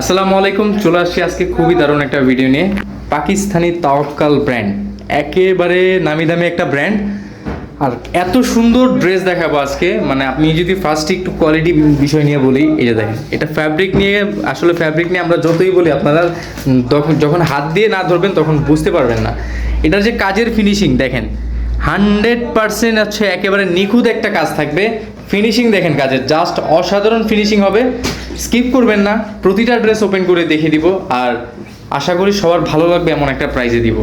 আসসালামু আলাইকুম, চলে আসছি আজকে খুবই দারুণ একটা ভিডিও নিয়ে। পাকিস্তানি তাওয়াক্কাল ব্র্যান্ড একেবারে নামি দামি একটা ব্র্যান্ড আর এত সুন্দর ড্রেস দেখাবো আজকে। মানে আপনি যদি ফার্স্ট একটু কোয়ালিটি বিষয় নিয়ে বলি যে দেখেন, এটা ফ্যাব্রিক নিয়ে, আসলে ফ্যাব্রিক নিয়ে আমরা যতই বলি, আপনারা যখন হাত দিয়ে না ধরবেন, তখন বুঝতে পারবেন না। এটার যে কাজের ফিনিশিং দেখেন হান্ড্রেড পার্সেন্ট হচ্ছে একেবারে নিখুঁত একটা কাজ থাকবে। ফিনিশিং দেখেন কাজের জাস্ট অসাধারণ ফিনিশিং হবে। স্কিপ করবেন না, প্রতিটা ড্রেস ওপেন করে দেখে দিব, আর আশা করি সবার ভালো লাগবে এমন একটা প্রাইজে দিব।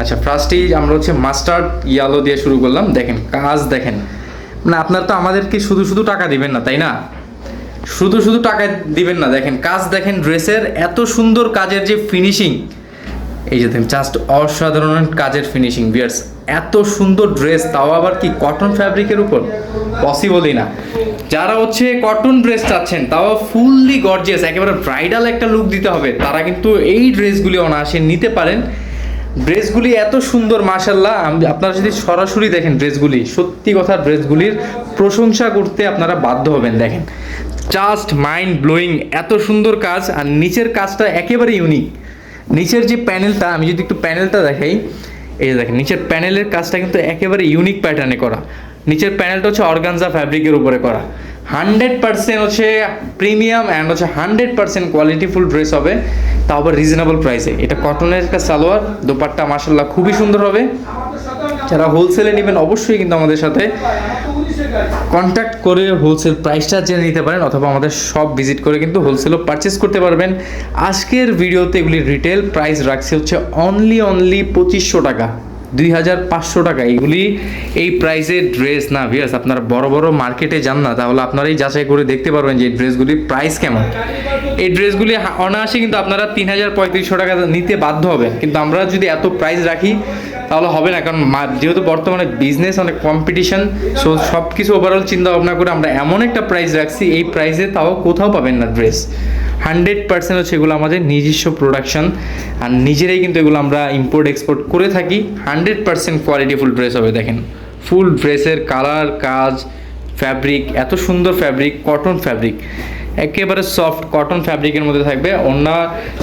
আচ্ছা ফার্স্টেই আমরা হচ্ছে মাস্টার্ড ইয়ালো দিয়ে শুরু করলাম। দেখেন, কাজ দেখেন। মানে আপনার তো আমাদেরকে শুধু শুধু টাকা দিবেন না, তাই না? শুধু শুধু টাকা দিবেন না, দেখেন, কাজ দেখেন ড্রেসের এত সুন্দর কাজের যে ফিনিশিং এই যে দেখেন জাস্ট অসাধারণ কাজের ফিনিশিং বিয়ার্স এত সুন্দর ড্রেস তাও আবার কি কটন ফ্যাব্রিকের উপর? পসিবলই না। যারা হচ্ছে কটন ড্রেস চাচ্ছেন, তাও ফুললি গর্জিয়াস একেবারে ব্রাইডাল একটা লুক দিতে হবে, তারা কিন্তু এই ড্রেসগুলি অনায়াসে নিতে পারেন। ড্রেসগুলি এত সুন্দর মাশাল্লাহ আপনারা যদি সরাসরি দেখেন ড্রেসগুলি সত্যি কথা ড্রেসগুলির প্রশংসা করতে আপনারা বাধ্য হবেন, দেখেন। জাস্ট মাইন্ড ব্লোয়িং এত সুন্দর কাজ, আর নিচের কাজটা একেবারে ইউনিক নিচের যে প্যানেলটা, আমি যদি একটু প্যানেলটা দেখাই, এই যে দেখেন, নিচের প্যানেলের কাজটা কিন্তু একেবারে ইউনিক প্যাটার্নে করা। নিচের প্যানেলটা হচ্ছে অর্গানজা ফ্যাব্রিকের উপরে করা। হান্ড্রেড পার্সেন্ট হচ্ছে প্রিমিয়াম অ্যান্ড হচ্ছে হান্ড্রেড পার্সেন্ট কোয়ালিটিফুল ড্রেস হবে, তা আবার রিজনেবল প্রাইসে এটা কটনের একটা সালোয়ার, দোপাট্টা মাসাল্লাহ খুবই সুন্দর হবে। যারা হোলসেলে নেবেন অবশ্যই কিন্তু আমাদের সাথে কন্ট্যাক্ট করে হোলসেল প্রাইসটা জেনে নিতে পারেন অথবা আমাদের সব ভিজিট করে কিন্তু হোলসেলও পারচেস করতে পারবেন। আজকের ভিডিওতে এগুলি রিটেল প্রাইস রাখছে হচ্ছে অনলি অনলি পঁচিশশো টাকা, দুই হাজার পাঁচশো টাকা। এগুলি এই প্রাইসের ড্রেস না ভিয়াস আপনারা বড় বড় মার্কেটে যান না, তাহলে আপনারাই যাচাই করে দেখতে পারবেন যে এই ড্রেসগুলির প্রাইস কেমন। এই ড্রেসগুলি অনায়াসে কিন্তু আপনারা তিন হাজার পঁয়ত্রিশশো টাকা নিতে বাধ্য হবেন। কিন্তু আমরা যদি এত প্রাইস রাখি তাহলে হবে না, কারণ যেহেতু বর্তমানে বিজনেস অনেক কম্পিটিশন সো সব কিছু ওভারঅল চিন্তা ভাবনা করে আমরা এমন একটা প্রাইস রাখছি, এই প্রাইসে তাও কোথাও পাবেন না ড্রেস হান্ড্রেড পার্সেন্ট হচ্ছে এগুলো আমাদের নিজস্ব প্রোডাকশন আর নিজেরাই কিন্তু এগুলো আমরা ইম্পোর্ট এক্সপোর্ট করে থাকি। হান্ড্রেড পার্সেন্ট কোয়ালিটিফুল ড্রেস হবে, দেখেন। ফুল ড্রেসের কালার কাজ ফ্যাব্রিক এত সুন্দর ফ্যাব্রিক কটন ফ্যাব্রিক একেবারে সফট কটন ফ্যাব্রিকের মধ্যে থাকবে ওড়না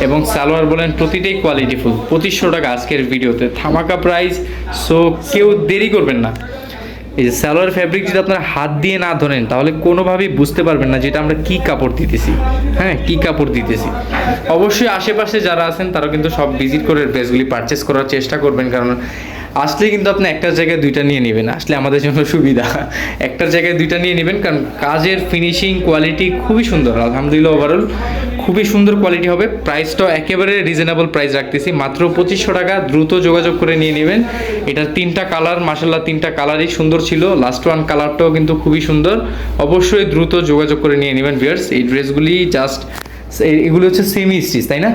এবং সালোয়ার বলেন প্রতিটাই কোয়ালিটিফুল পঁচিশশো টাকা আজকের ভিডিওতে। ধামাকা প্রাইস সো কেউ দেরি করবেন না। এই যে সালোয়ার ফ্যাব্রিক যদি আপনার হাত দিয়ে না ধরেন, তাহলে কোনোভাবেই বুঝতে পারবেন না যেটা আমরা কি কাপড় দিতেছি। হ্যাঁ কি কাপড় দিতেছি। অবশ্যই আশেপাশে যারা আছেন তারা কিন্তু সব ভিজিট করে ড্রেসগুলি পারচেস করার চেষ্টা করবেন, কারণ আসলে কিন্তু আপনি একটা জায়গায় দুইটা নিয়ে নেবেন, আসলে আমাদের জন্য সুবিধা। একটা জায়গায় দুইটা নিয়ে নেবেন, কারণ কাজের ফিনিশিং কোয়ালিটি খুবই সুন্দর, আলহামদুলিল্লাহ ওভারঅল খুবই সুন্দর কোয়ালিটি হবে। প্রাইসটাও একেবারে রিজনেবল প্রাইস রাখতেছি, মাত্র পঁচিশশো টাকা দ্রুত যোগাযোগ করে নিয়ে নেবেন। এটার তিনটা কালার মাসাল্লাহ তিনটা কালারই সুন্দর ছিল লাস্ট ওয়ান কালারটাও কিন্তু খুবই সুন্দর। অবশ্যই দ্রুত যোগাযোগ করে নিয়ে নেবেন ভিয়ার্স এই ড্রেসগুলি জাস্ট এগুলো হচ্ছে সেমি স্টিচ তাই না?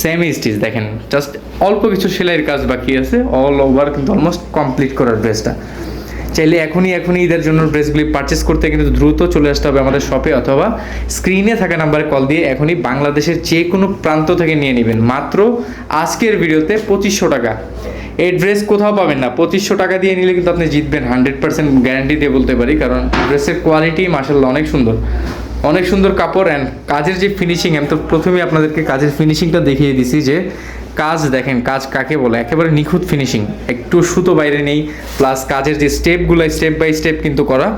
সেমি স্টিচ দেখেন জাস্ট অল্প কিছু সেলাইয়ের কাজ বাকি আছে অল ওভার কিন্তু অলমোস্ট কমপ্লিট করার ড্রেসটা চাইলে এখনই এখনই ঈদের জন্য ড্রেসগুলি পারচেস করতে কিন্তু দ্রুত চলে আসতে হবে আমাদের শপে অথবা স্ক্রিনে থাকা নাম্বারে কল দিয়ে এখনই বাংলাদেশের যে কোনো প্রান্ত থেকে নিয়ে নেবেন। মাত্র আজকের ভিডিওতে পঁচিশশো টাকা। এই ড্রেস কোথাও পাবেন না। পঁচিশশো টাকা দিয়ে নিলে কিন্তু আপনি জিতবেন। হান্ড্রেড পার্সেন্ট গ্যারান্টি দিয়ে বলতে পারি, কারণ ড্রেসের কোয়ালিটি মাসাল্লাহ অনেক সুন্দর। অনেক সুন্দর কাপড় অ্যান্ড কাজের যে ফিনিশিং আমি তো প্রথমে আপনাদেরকে কাজের ফিনিশিংটা দেখিয়ে দিছি যে কাজ দেখেন, কাজ কাকে বলে? একেবারে নিখুঁত ফিনিশিং একটু সুতো বাইরে নেই প্লাস কাজের যে স্টেপগুলো স্টেপ বাই স্টেপ কিন্তু করা,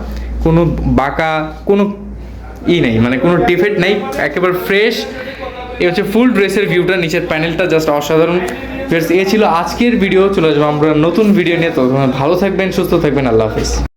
কোনো বাঁকা, কোনো ই নেই মানে কোনো ডিফেক্ট নেই, একেবারে ফ্রেশ এ হচ্ছে ফুল ড্রেসের ভিউটা নিচের প্যানেলটা জাস্ট অসাধারণ। এ ছিল আজকের ভিডিও চলে যাব আমরা নতুন ভিডিও নিয়ে। তো ভালো থাকবেন, সুস্থ থাকবেন, আল্লাহ হাফিজ।